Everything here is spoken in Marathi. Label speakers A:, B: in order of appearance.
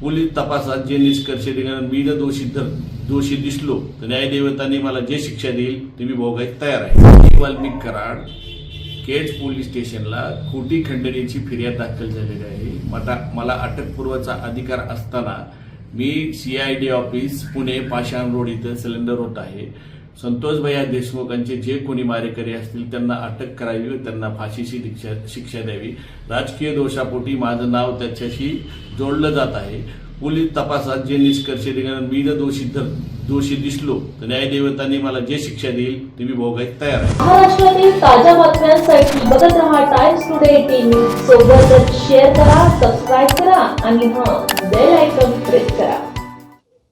A: पोलीस तपासात जे निष्कर्ष देणार मी जर दोषी तर दोषी दिसलो तर न्यायदेवतांनी मला जे शिक्षा देईल ते मी भोगायला तयार आहे. वाल्मिक कराड केज पोलीस स्टेशनला खोटी खंडणीची फिर्याद दाखल झालेली आहे. मला मला अटकपूर्वाचा अधिकार असताना मी C I D office Pune Pashan road इथं सिलेंडर होत आहे. संतोष भैया देशमुखांचे जे कोणी मारेकरी असतील त्यांना अटक करावी व त्यांना फाशीची शिक्षा शिक्षा द्यावी. राजकीय दोषापोटी माझं नाव त्याच्याशी जोडलं जात आहे. पोलीस तपासात जे निष्कर्ष निघणार मी जर दोषी धर दोषी दिसलो तर न्यायदेवतांनी मला जे शिक्षा देईल ते मी भोगायला तयार आहे.
B: महाराष्ट्रातील ताज्या बातम्यांसाठी बघत रहा टाइम्स टुडे टीव्ही सोबतच शेअर करा सबस्क्राईब करा आणि हा बेल आयकॉन प्रेस करा.